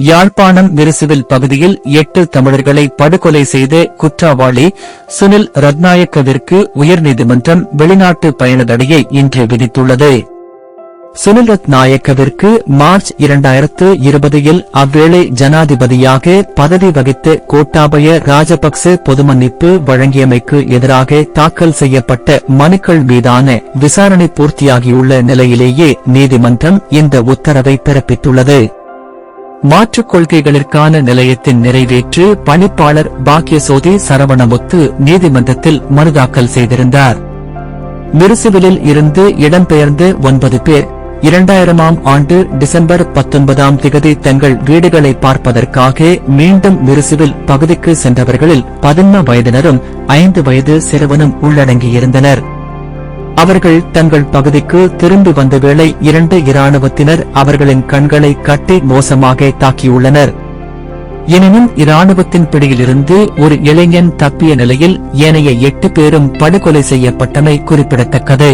யாழ்ப்பாணம் மிருசுவில் பகுதியில் எட்டு தமிழர்களை படுகொலை செய்த குற்றவாளி சுனில் ரத்நாயக்கவிற்கு உயர்நீதிமன்றம் வெளிநாட்டு பயண தடையை இன்று விதித்துள்ளது. சுனில் ரத்நாயக்கவிற்கு மார்ச் இரண்டாயிரத்து இருபதில் அவ்வேளை ஜனாதிபதியாக பதவி வகித்த கோட்டாபய ராஜபக்ச பொதுமன்னிப்பு வழங்கியமைக்கு எதிராக தாக்கல் செய்யப்பட்ட மனுக்கள் மீதான விசாரணை பூர்த்தியாகியுள்ள நிலையிலேயே நீதிமன்றம் இந்த உத்தரவை பிறப்பித்துள்ளது. மாற்றுக் கொள்கைகளிற்கான நிலையத்தின் நிறைவேற்று பணிப்பாளர் பாக்கியசோதி சரவணமுத்து நீதிமன்றத்தில் மனுதாக்கல் செய்திருந்தார். மிருசுவிலில் இருந்து இடம்பெயர்ந்து ஒன்பது பேர் இரண்டாயிரமாம் ஆண்டு டிசம்பர் பத்தொன்பதாம் திகதி தங்கள் வீடுகளை பார்ப்பதற்காக மீண்டும் மிருசுவில் பகுதிக்கு சென்றவர்களில் பதின்ம வயதினரும் ஐந்து வயது சிறுவனும் உள்ளடங்கியிருந்தனர். அவர்கள் தங்கள் பகுதிக்கு திரும்பி வந்த வேளை இரண்டு இராணுவத்தினர் அவர்களின் கண்களை கட்டி மோசமாக தாக்கியுள்ளனர். எனினும் இராணுவத்தின் பிடியிலிருந்து ஒரு இளைஞன் தப்பிய நிலையில் ஏனைய எட்டு பேரும் படுகொலை செய்யப்பட்டமை குறிப்பிடத்தக்கது.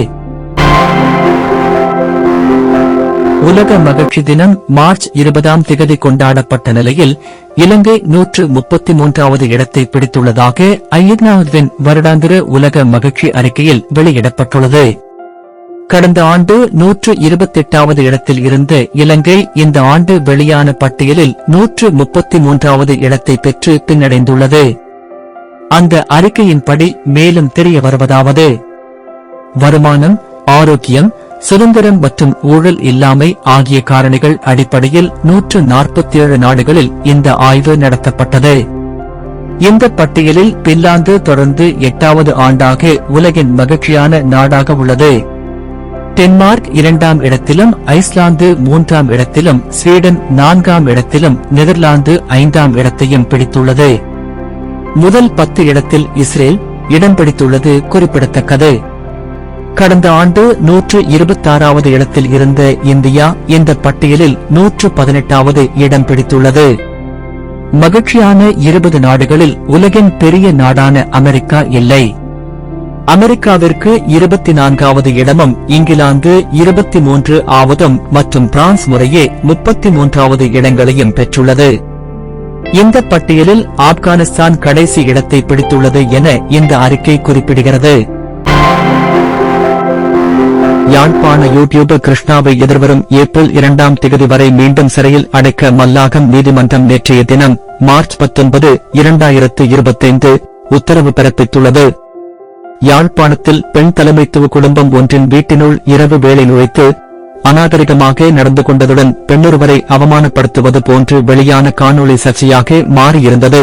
உலக மகிழ்ச்சி தினம் மார்ச் இருபதாம் திகதி கொண்டாடப்பட்ட நிலையில் இலங்கை நூற்று முப்பத்தி மூன்றாவது இடத்தை பிடித்துள்ளதாக ஐநாவின் வருடாந்திர உலக மகிழ்ச்சி அறிக்கையில் வெளியிடப்பட்டுள்ளது. கடந்த ஆண்டு நூற்று இருபத்தெட்டாவது இடத்தில் இருந்த இலங்கை இந்த ஆண்டு வெளியான பட்டியலில் நூற்று முப்பத்தி மூன்றாவது இடத்தை பெற்று பின்னடைந்துள்ளது. அந்த அறிக்கையின்படி மேலும் தெரிய வருவதாவது. வருமானம் ஆரோக்கியம் சுதந்திரம் மற்றும் ஊழல் இல்லாமை ஆகிய காரணிகள் அடிப்படையில் நூற்று நாற்பத்தி ஏழு நாடுகளில் இந்த ஆய்வு நடத்தப்பட்டது. இந்த பட்டியலில் பின்லாந்து தொடர்ந்து எட்டாவது ஆண்டாக உலகின் மகிழ்ச்சியான நாடாக உள்ளது. டென்மார்க் இரண்டாம் இடத்திலும் ஐஸ்லாந்து மூன்றாம் இடத்திலும் ஸ்வீடன் நான்காம் இடத்திலும் நெதர்லாந்து ஐந்தாம் இடத்தையும் பிடித்துள்ளது. முதல் பத்து இடத்தில் இஸ்ரேல் இடம் பிடித்துள்ளது குறிப்பிடத்தக்கது. கடந்த ஆண்டு நூற்று இருபத்தாறாவது இடத்தில் இருந்த இந்தியா இந்த பட்டியலில் நூற்று பதினெட்டாவது இடம் பிடித்துள்ளது. மகிழ்ச்சியான இருபது நாடுகளில் உலகின் பெரிய நாடான அமெரிக்கா இல்லை. அமெரிக்காவிற்கு இருபத்தி நான்காவது இடமும் இங்கிலாந்து இருபத்தி மூன்று ஆவதும் மற்றும் பிரான்ஸ் முறையே முப்பத்தி மூன்றாவது இடங்களையும் பெற்றுள்ளது. இந்த பட்டியலில் ஆப்கானிஸ்தான் கடைசி இடத்தை பிடித்துள்ளது என இந்த அறிக்கை குறிப்பிடுகிறது. யாழ்ப்பாண யூடியூபர் கிருஷ்ணாவை எதிர்வரும் ஏப்ரல் இரண்டாம் திகதி வரை மீண்டும் சிறையில் அடைக்க மல்லாகம் நீதிமன்றம் நேற்றைய தினம் மார்ச் பத்தொன்பது இரண்டாயிரத்து இருபத்தைந்து உத்தரவு பிறப்பித்துள்ளது. யாழ்ப்பாணத்தில் பெண் தலைமைத்துவ குடும்பம் ஒன்றின் வீட்டினுள் இரவு வேலை நுழைத்து அநாகரிகமாக நடந்து கொண்டதுடன் பெண்ணொருவரை அவமானப்படுத்துவது போன்று வெளியான காணொளி சர்ச்சையாக மாறியிருந்தது.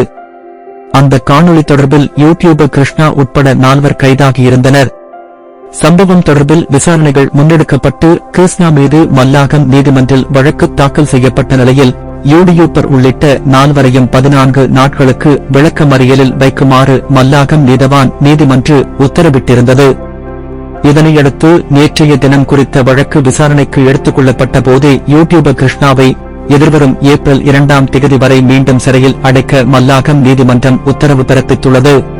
அந்த காணொளி தொடர்பில் யூடியூபர் கிருஷ்ணா உட்பட நால்வர் கைதாகியிருந்தனர். சம்பவம் தொடர்பில் விசாரணைகள் முன்னெடுக்கப்பட்டு கிருஷ்ணா மீது மல்லாகம் நீதிமன்றில் வழக்கு தாக்கல் செய்யப்பட்ட நிலையில் யூடியூப்பர் உள்ளிட்ட நால்வரையும் பதினான்கு நாட்களுக்கு விளக்கமறியலில் வைக்குமாறு மல்லாகம் நீதவான் நீதிமன்று உத்தரவிட்டிருந்தது. இதனையடுத்து நேற்றைய தினம் குறித்த வழக்கு விசாரணைக்கு எடுத்துக் கொள்ளப்பட்ட போதே யூடியூபர் கிருஷ்ணாவை எதிர்வரும் ஏப்ரல் இரண்டாம் திகதி வரை மீண்டும் சிறையில் அடைக்க மல்லாகம் நீதிமன்றம் உத்தரவு பிறப்பித்துள்ளது.